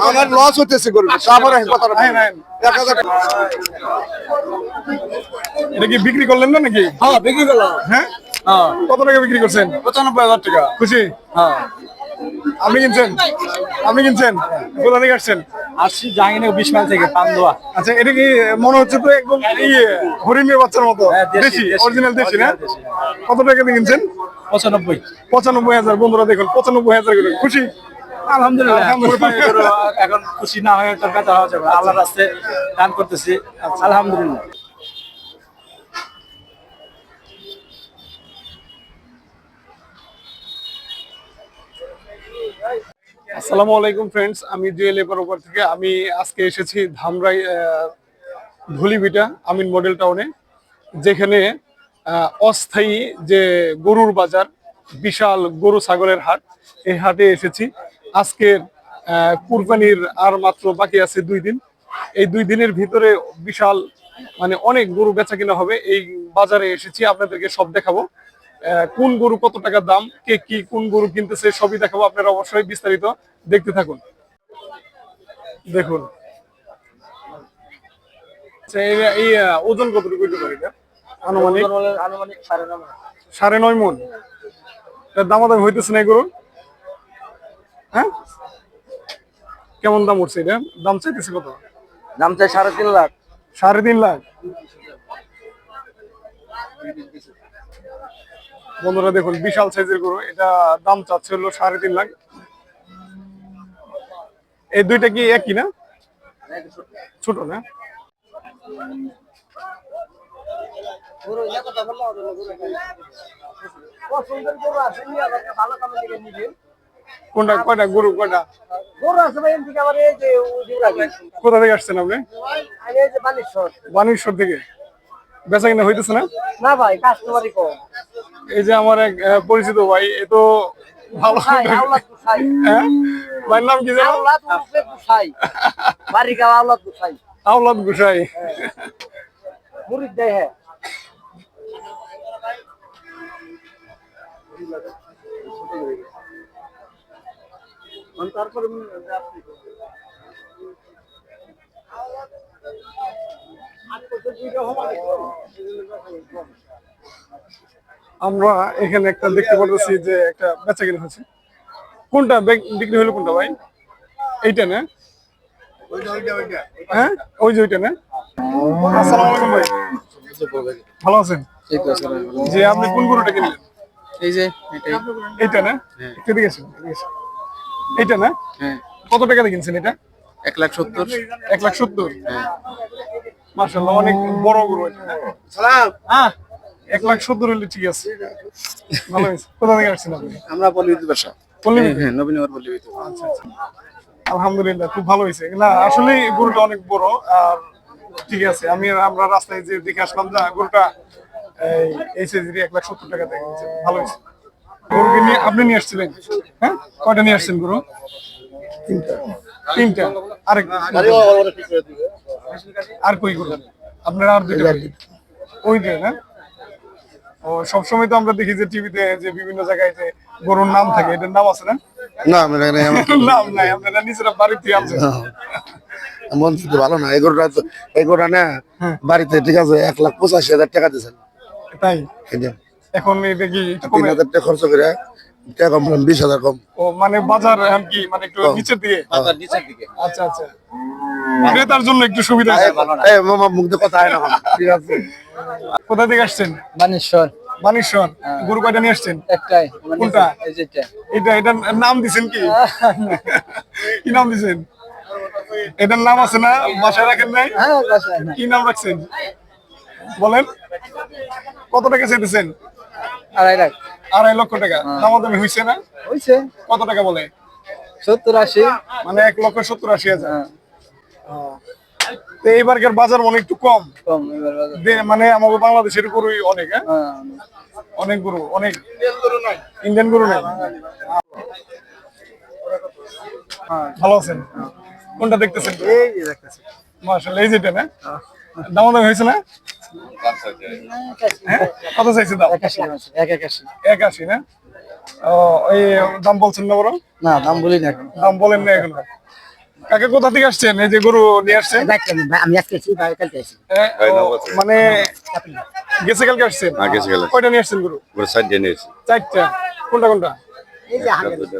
আমার লস হতেছে গরু। তারপরে কথাটা হ্যাঁ, হ্যাঁ। এক হাজার টাকা। এটা কি বিক্রি করলেন না নাকি? হ্যাঁ বিক্রি করলাম। হ্যাঁ? হ্যাঁ। কত টাকা বিক্রি করছেন? পঁচানব্বই হাজার টাকা। খুশি? হ্যাঁ। আপনি কিনছেন? আপনি কিনছেন? কোথা থেকে আসছেন? আসছি জাহাঙ্গীরনগর বিশ মাইল থেকে পান্দোয়া আচ্ছা এটা কি মনে হচ্ছে তো একদম ইয়ে হরিণের বাচ্চার মতো? হ্যাঁ, দেশি। অরিজিনাল দেশি। না? কত টাকা দিয়ে কিনছেন? পঁচানব্বই। পঁচানব্বই হাজার বন্ধুরা দেখুন পঁচানব্বই হাজার করে। খুশি? আলহামদুলিল্লাহ। এখন খুশি না হয়ে। আল্লাহর রাস্তায় দান করতেছি। আলহামদুলিল্লাহ। আসসালামু আলাইকুম ফ্রেন্ডস আমি জুয়েল এপার থেকে আমি আজকে এসেছি ধামরাই ধুলিবিটা, আমিন মডেল টাউনে যেখানে অস্থায়ী যে গরুর বাজার, বিশাল গরু ছাগলের হাট, এই হাটে এসেছি। আজকের কুরবানির আর মাত্র বাকি আছে দুই দিন। এই দুই দিনের ভিতরে বিশাল মানে অনেক গরু বেচা কিনা হবে, এই বাজারে এসেছি, আপনাদেরকে সব দেখাবো। কোন গরু কত টাকা দাম কে কি কোন গরু কিনতেছে সবই দেখাবো আপনারা অবশ্যই বিস্তারিত দেখতে থাকুন। দেখুন। আচ্ছা, এই- ওজন কতটুকু হইতে পারে আনুমানিক? আনুমানিক সাড়ে নয় মন। দামাদামি হইতেছে না গরুর? হ্যাঁ? কেমন দাম উঠছে এটা? দাম চাইতেছে কত? দাম চাই সাড়ে তিন লাখ। সাড়ে তিন লাখ। বন্ধুরা দেখুন বিশাল সাইজের গরু। এটা দাম চাচ্ছে হলো সাড়ে তিন লাখ। এই দুইটা কি একই না? ছোট না? কোনটা কয়টা গরু কয়টা? কোথা থেকে আসছেন আপনি? বানেশ্বর থেকে? বেচা কিনা হইতেছে না? না ভাই কাস্টমারই কম। এই যে আমার এক পরিচিত ভাই এ তো ভালো হ্যাঁ? ভাইয়ের নাম কি জানো বাড়ি গাওয়া আওলাদ খাই আওলাদ গুসাই। মুরিদ দেয় হ্যাঁ। তারপরে আমরা এখানে একটা দেখতে পারতেছি যে একটা বেচা কিনা হচ্ছে। কোনটা বিক্রি হলো কোনটা ভাই? এইটা না? হ্যাঁ? ওই যে ওইটা না? আসসালামু আলাইকুম ভাই। ভালো আছেন? যে আপনি কোন গরুটা কিনলেন? এই যে এটাই। এইটা না? একটু এদিকে আসুন, এদিকে এইটা না? হ্যাঁ। কত টাকা দিয়ে কিনছেন এটা? এক লাখ সত্তর। এক লাখ সত্তর? মার্শাল্লাহ অনেক বড় গরু এটা। হ্যাঁ এক লাখ সত্তর হলে ঠিক আছে। ভালো হয়েছে। কোথা থেকে আসছেন আপনি? আমরা পল্লীবিদ্যুৎ ব্যবসা। পল্লীবিদ্যুৎ? হ্যাঁ নবীনগর পল্লীবিদ্যুৎ। আচ্ছা আচ্ছা। আলহামদুলিল্লাহ খুব ভালো হয়েছে। না আসলে গরুটা অনেক বড় আর ঠিক আছে আমি আমরা রাস্তায় যে দেখে আসলাম যা গরুটা এই সাইজের এক লাখ সত্তর টাকা দিয়ে কিনছে। ভালো হয়েছে। গরুকে নিয়ে আপনি নিয়ে আসছিলেন? হ্যাঁ? কয়টা নিয়ে আসছেন গরু? তিনটা। তিনটা। আরেক আর কই গরু আপনারা আর দুইটা ওই যে না? ও সবসময় তো আমরা দেখি যে টিভিতে যে বিভিন্ন জায়গায় যে গরুর নাম থাকে এটার নাম আছে না? না নাম নাই আপনারা নিজেরা বাড়িতে মন ভালো না না বাড়িতে ঠিক আছে এক লাখ পঁচাশি হাজার টাকা দিয়েছেন। তাই? এখন এটা কি তিন হাজার টাকা খরচ করে টাকা কম বিশ হাজার কম। ও মানে বাজার কি মানে একটু কম। নিচের দিকে? নিচের দিকে। আচ্ছা আচ্ছা। ক্রেতার জন্য একটু সুবিধা আছে। এই মামা মুখ দিয়ে কথা হয় না ঠিক আছে। কোথা থেকে আসছেন? বানেশ্বর। বানেশ্বর। গরু কয়টা নিয়ে আসছেন? একটাই। কোনটা? এই এটা। এটার নাম দিছেন কি? কি নাম দিছেন? এটার নাম আছে না? বাসায় রাখেন নাই? হ্যাঁ কি নাম রাখছেন? বলেন। কত টাকা চাইতেছেন? আড়াই লাখ। আড়াই লক্ষ টাকা। দামাদামি হয়েছে না? হয়েছে কত টাকা বলে? সত্তর আশি। মানে এক লক্ষ সত্তর আশি হাজার। এইবারকার বাজার মনে একটু কম। কম এবার বাজার। মানে আমাদের বাংলাদেশের গরুই অনেক হ্যাঁ? হ্যাঁ অনেক গরু অনেক। ইন্ডিয়ান গরু নাই। ভালো আছেন? কোনটা দেখতেছেন? এই যে দেখতেছি। মাশাআল্লাহ এই যেটা না? দামাদামি হয়েছে না? হ্যাঁ? কত চাইছে দাম? এক একাশি। একাশি না? ও এই দাম বলছেন না বড় না দাম বলি না এখন। দাম বলেন না এখন। কাকে কোথা থেকে আসছেন? এই যে গরু নিয়ে আসছেন? আমি আজকে হ্যাঁ, মানে গেছে কালকে আসছেন? হ্যাঁ, গেছে কালকে। কয়টা নিয়ে আসছেন গরু? দিয়ে নিয়েছি চারটা। কোনটা কোনটা? এই চারটা।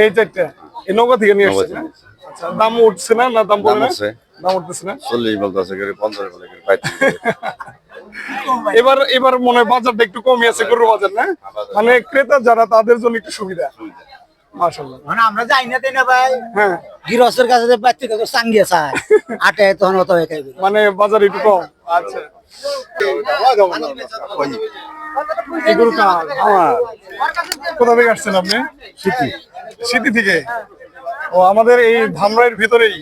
এই চারটা। এই নৌকা থেকে নিয়ে আসছেন? নিয়ে। আচ্ছা দাম উঠছে না? না দাম বলে না? দাম উঠতেছে না? চল্লিশ বলতে আছে পঞ্চাশ বলে এবার এবার মনে হয় বাজারটা একটু কমই আছে গরুর বাজার না? মানে ক্রেতা যারা তাদের জন্য একটু সুবিধা। মাশাআল্লাহ। মানে আমরা যাই না তাই না ভাই? হ্যাঁ। গৃহস্থের কাছে যে বাচ্চা কাছে চাঙ্গিয়ে চায়। আটে তখন অত হয়ে খাইবে। মানে বাজার একটু কম। আচ্ছা। এই গরু কার আমার কোথা থেকে আসছেন আপনি? থেকে? ও আমাদের এই ধামরাইয়ের ভিতরেই।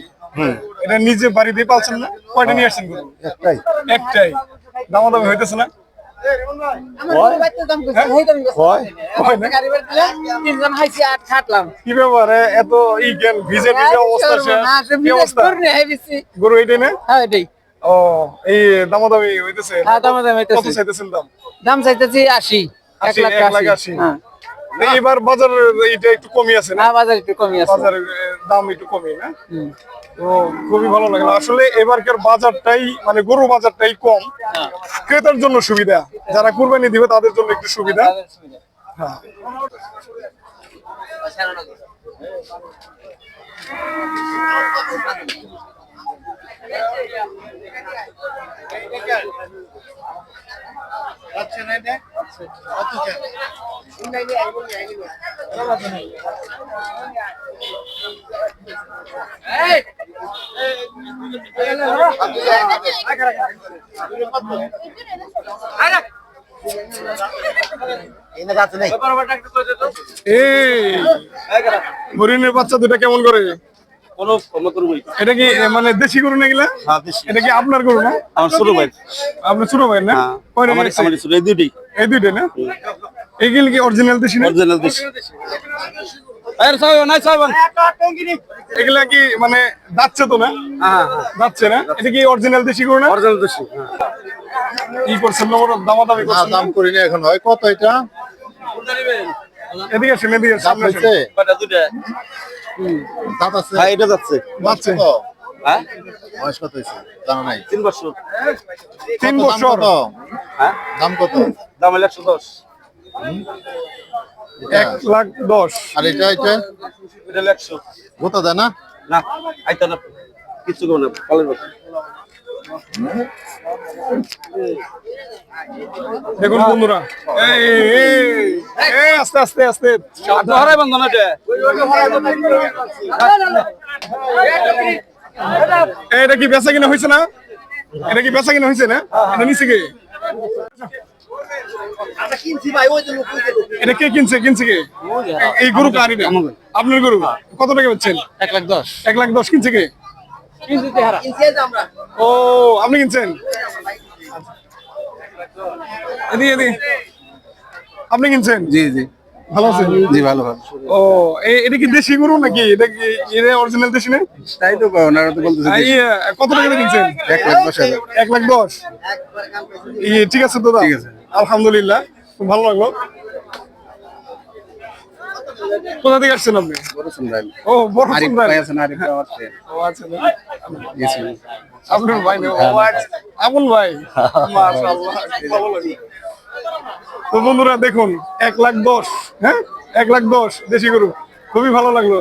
এটা নিজে বাড়িতে পালছেন না? কয়টা নিয়ে আসছেন গরু? একটাই। একটাই। দামাদামি হইতেছে না? কি ব্যাপার এত ই জ্ঞান ভিজে ভিজে অবস্থা কি অবস্থা? গরু না? হ্যাঁ এটাই। ও এই দামাদামি হইতেছে? হ্যাঁ, দামাদামি হইতেছে। কত চাইতেছেন দাম? দাম চাইতেছি আশি এক আশি, লাখ এক লাখ আশি আশি। হ্যাঁ। এবার বাজার এটা একটু কমই আছে না? হ্যাঁ বাজার একটু কমই আছে। বাজারের দাম একটু কমই না? তো খুবই ভালো লাগল আসলে এবারকার বাজারটাই মানে গরু বাজারটাই কম। ক্রেতার জন্য সুবিধা। যারা কুরবানি দিবে তাদের জন্য একটু সুবিধা। হ্যাঁ এনে যাচ্ছে নেই এই হরিণের বাচ্চা দুটা কেমন করে? এটা কি মানে দেশি গরু না? এগুলা এটা কি আপনার গরু না? আমার ছোট ভাই। আপনার ছোট ভাই না? কয়টা আমার আমার ছোট এই দুইটাই। এই দুইটা না? এগুলো কি অরিজিনাল দেশি না? অরিজিনাল দেশ। আরে সাহেব নাই সাহেব। এগুলা কি মানে তো না? দাচ্ছে না? এটা কি অরিজিনাল দেশি গরু না? অরিজিনাল দেশ ই করছেন না ওরা দামাদামি করছেন না? দাম এখন হয় কত এটা? এদিকে আসেন এদিকে সামনে আসেন। কয়টা দুইটা? দাঁত আছে? হ্যাঁ এটা যাচ্ছে। যাচ্ছে? হ্যাঁ? বয়স কত হয়েছে? জানা নাই। তিন বছর। তিন বছর। হ্যাঁ? দাম কত? দাম হলো একশো দশ। এক লাখ দশ। আর এটা এটা? এটা একশো। দেয় না? না আইতা না। কিছু করব না পালের বছর দেখুন বন্ধুরা এই এই, এই আস্তে আস্তে আস্তে। হারাই বন্ধ না এটা কি বেচা কিনা হয়েছে না? এটা কি বেচা কিনা হয়েছে না? এটা নিচে কে? এটা কে কিনছে কিনছে কে? এই- এই গরু কার এটা? আপনার গরু? কত টাকা পাচ্ছেন এক লাখ দশ। এক লাখ দশ কিনছে কে? ও আপনি কিনছেন? এদিকে এদিকে। আপনি কিনছেন? জি জি। ভালো আছেন? জি ভালো ভালো। ও এটা কি দেশি গরু নাকি? এটা কি এটা অরিজিনাল দেশি না? তাই তো ওনারা তো বলতেছে এই, কত টাকা দিয়ে কিনছেন? এক লাখ দশ হাজার। এক লাখ দশ? ই, ঠিক আছে দাদা ঠিক আছে। আলহামদুলিল্লাহ খুব ভালো লাগল। কোথা থেকে আসছেন আপনি? ও বড় আচ্ছা। আপনার ভাই আচ্ছা। আপন ভাই। তো বন্ধুরা দেখুন এক লাখ দশ হ্যাঁ? এক লাখ দশ দেশি গরু। খুবই ভালো লাগল।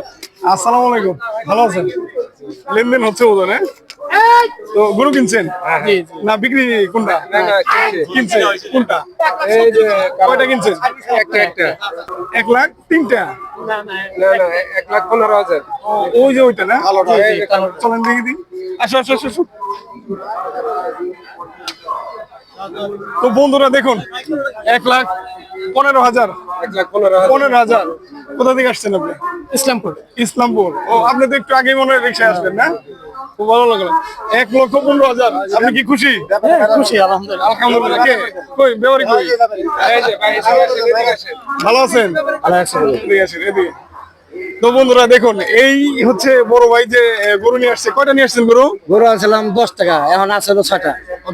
আসসালামু আলাইকুম। ভালো আছেন? লেনদেন হচ্ছে বোধ হ্যাঁ? তো গরু কিনছেন? না বিক্রি কোনটা? কিনছে। কোনটা? কয়টা কিনছেন? একটা একটা। এক লাখ? তিনটা? এক লাখ পনেরো হাজার। ওই যে ওইটা না? চলেন দেখি দিই আসো আসো আসো, আসো। তো বন্ধুরা দেখুন এক লাখ পনেরো হাজার। এক লাখ পনেরো পনেরো হাজার। কোথা থেকে আসছেন আপনি? ইসলামপুর। ইসলামপুর। ও আপনি তো একটু আগে মনে হয় রিক্সায় আসবেন না? খুব ভালো লাগল। এক লক্ষ পনেরো হাজার। আপনি কি খুশি? খুশি আলহামদুলিল্লাহ। আলহামদুলিল্লাহ। কে? কই বেওয়ারি কই? ভালো আছেন? এদিকে তো বন্ধুরা দেখুন এই হচ্ছে বড় ভাই যে গরু নিয়ে আসছে। কয়টা নিয়ে আসছেন গরু? গরু আনছিলাম দশ টাকা এখন আছে হলো ছটা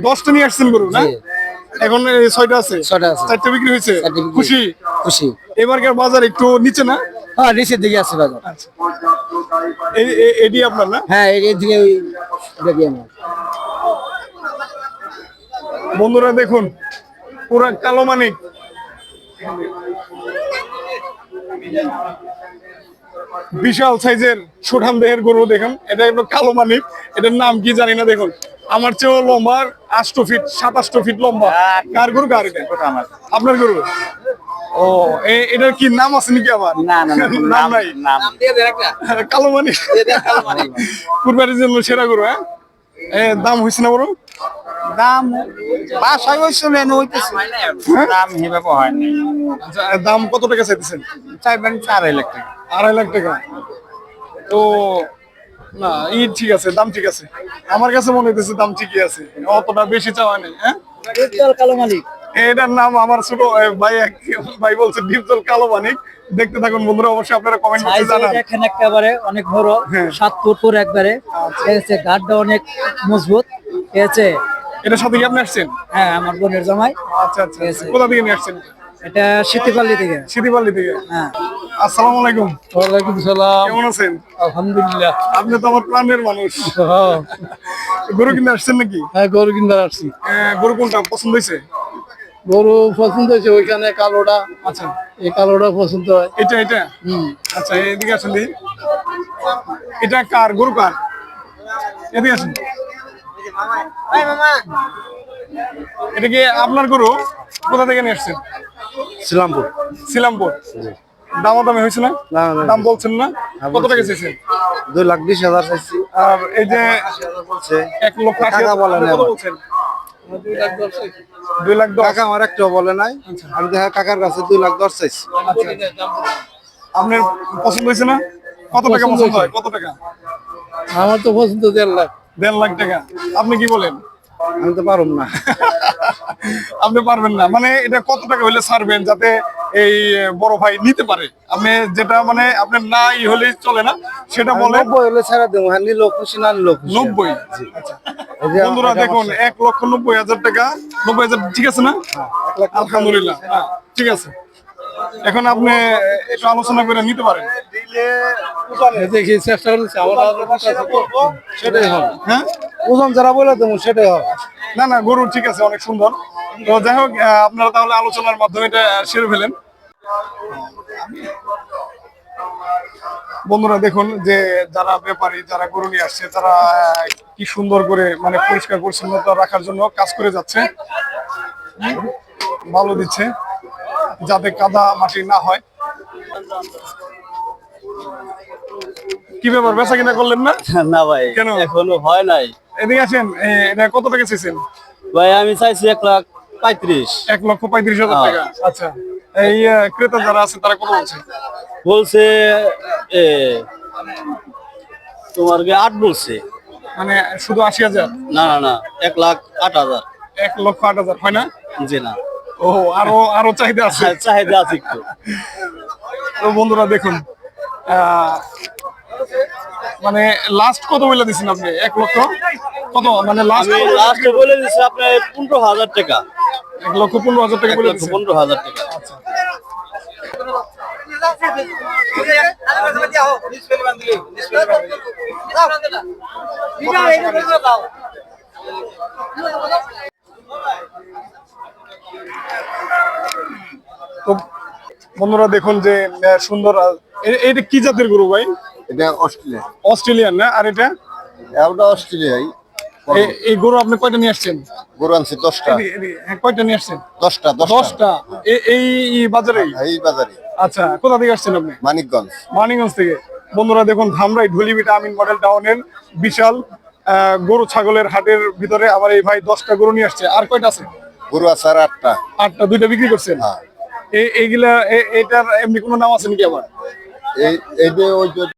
দশটা নিয়ে আসছেন গরু না? এখন ছয়টা আছে? ছয়টা আছে। চারটা বিক্রি হয়েছে। খুশি? খুশি। এবারকার বাজার একটু নিচে না? হ্যাঁ নিচের দিকে আছে বাজার। এটি আপনার না? হ্যাঁ এই দিকে ওই দেখি আমার। বন্ধুরা দেখুন পুরা কালো মানিক বিশাল সাইজের সুঠাম দেহের গরু দেখুন এটা একটু কালো মানিক এটার নাম কি জানি না দেখুন। আমার চেয়েও লম্বা আষ্ট ফিট সাতাষ্ট ফিট লম্বা। কার গরু? কার? আপনার গরু? ও এ- এটার কি নাম আছে নাকি আবার? না, না, না, নাম নাই। নাম কালো মানিক কুরবানির জন্য সেরা গরু হ্যাঁ? এ, দাম না বড় দাম বাসায় হইতেছে। দাম হিসাবে হয়? না আচ্ছা দাম কত টাকা চাইতেছেন? চাইবেন আড়াই লাখ টাকা। লাখ টাকা। তো না ই ঠিক আছে দাম ঠিক আছে। আমার কাছে মনে হইতেছে দাম ঠিকই আছে। অতটা বেশি চাওয়া নেই হ্যাঁ? কালো মালিক এটার নাম আমার ছোট ভাই এক- ভাই বলছে ডিপজল কালো মানিক দেখতে থাকুন বন্ধুরা অবশ্যই আপনারা কমেন্ট করতে জানান। দেখেন একেবারে অনেক বড় হ্যাঁ। সাত ফুট ফুট একবারে। ঠিক আছে গাড়টা অনেক মজবুত। ঠিক আছে এটার সাথে কি আপনি আসছেন? হ্যাঁ আমার বোনের জামাই। আচ্ছা আচ্ছা কোথা থেকে নিয়ে আসছেন? এটা শীতিপাল্লি থেকে। সিটিপাল্লি থেকে। হ্যাঁ। আসসালামু আলাইকুম। ওয়ালাইকুম সালাম। কেমন আছেন? আলহামদুলিল্লাহ। আপনি তো আমার প্রাণের মানুষ। গরু কিনে আসছেন নাকি? হ্যাঁ গরু কিনবার আসছি। গরু কোনটা? পছন্দ হয়েছে? গরু পছন্দ হয়েছে ওইখানে কালোটা। আচ্ছা। এই কালোটা পছন্দ হয়। এটা এটা? আচ্ছা এদিকে আসেন এটা কার? গরু কার? এদিকে আসেন। এটা কি আপনার গরু? কোথা থেকে নিয়ে আসছেন? শ্রীরামপুর শিলামপুর। দামাদামি হয়েছে না। দাম বলছেন না? কত টাকা চেয়েছেন দুই লাখ বিশ হাজার চাইছি। আর এই যে এক লক্ষ টাকা হাজার দুই লাখ কাকা আমার একটাও বলে নাই। আমি দেখা কাকার কাছে দুই লাখ দশ চাইছি। আপনার পছন্দ হয়েছে না? কত টাকা পছন্দ হয়? কত টাকা? আমার তো পছন্দ দেড় লাখ। দেড় লাখ টাকা। আপনি কি বলেন? আমি তো পারুম না। আপনি পারবেন না। মানে এটা কত টাকা হলে ছাড়বেন যাতে এই বড় ভাই নিতে পারে? আপনি যেটা মানে আপনার নাই হলে চলে না সেটা বলে নব্বই হলে ছাড়া দেবো। হ্যাঁ নিল খুশি না নিল নব্বই? যে বন্ধুরা দেখুন এক লক্ষ নব্বই হাজার টাকা। নব্বই হাজার ঠিক আছে না? আলহামদুলিল্লাহ। হ্যাঁ, ঠিক আছে। এখন আপনি একটু আলোচনা করে নিতে পারেন। দেখি চেষ্টা করছি। সেটাই হবে। হ্যাঁ? ওজন যারা বলে দেবো সেটাই হবে। না না গরু ঠিক আছে অনেক সুন্দর। তো যাই হোক আপনারা তাহলে আলোচনার মাধ্যমে এটা সেরে ফেলেন। বন্ধুরা দেখুন যে যারা ব্যাপারী যারা গরু নিয়ে আসছে তারা কি সুন্দর করে মানে পরিষ্কার পরিচ্ছন্নতা রাখার জন্য কাজ করে যাচ্ছে। ভালো দিচ্ছে যাতে কাদা মাটি না হয়। কি ব্যাপার বেচা কিনা করলেন না? না ভাই কেন? এখনও হয় নাই। এদিকে আসেন এ, এটা কত টাকা চেয়েছেন ভাই আমি চাইছি এক লাখ পঁয়ত্রিশ। এক লক্ষ পঁয়ত্রিশ হাজার হ্যাঁ। টাকা। আচ্ছা। এই ক্রেতা যারা আছে তারা কত বলছে বলছে এ তোমার আট বলছে। মানে শুধু আশি হাজার? না না না এক লাখ আট হাজার। এক লক্ষ আট হাজার হয় না? জি না। ও আরও আরও চাহিদা আছে। হ্যাঁ, চাহিদা আছে একটু। তো বন্ধুরা দেখুন আহ, মানে লাস্ট কত বলে দিচ্ছেন আপনি? এক লক্ষ? কত? মানে লাস্ট লাস্টে বলে দিচ্ছি আপনার পনেরো হাজার টাকা। এক লক্ষ পনেরো হাজার টাকা বলে পনেরো হাজার টাকা। তো বন্ধুরা দেখুন যে সুন্দর এটা কি জাতের গরু ভাই? এটা অস্ট্রেলিয়া অস্ট্রেলিয়ান না? আর এটা? ওটা অস্ট্রেলিয়াই। এই গরু আপনি কয়টা নিয়ে আসছেন? গরু আনছি দশটা। হ্যাঁ, কয়টা নিয়ে আসছেন? দশটা দশটা। এই বাজারেই? এই বাজারে আচ্ছা কোথা থেকে আসছেন আপনি? মানিকগঞ্জ। মানিকগঞ্জ থেকে। বন্ধুরা দেখুন ধামরাই ঢুলিবিটা আমিন মডেল টাউনের বিশাল আহ, গরু ছাগলের হাটের ভিতরে আমার এই ভাই দশটা গরু নিয়ে আসছে। আর কয়টা আছে? গরু আছে আর আটটা। আটটা দুইটা বিক্রি করছেন? হ্যাঁ। এইগুলা এটার এমনি কোনো নাম আছে নাকি আমার এই এই যে ওই যে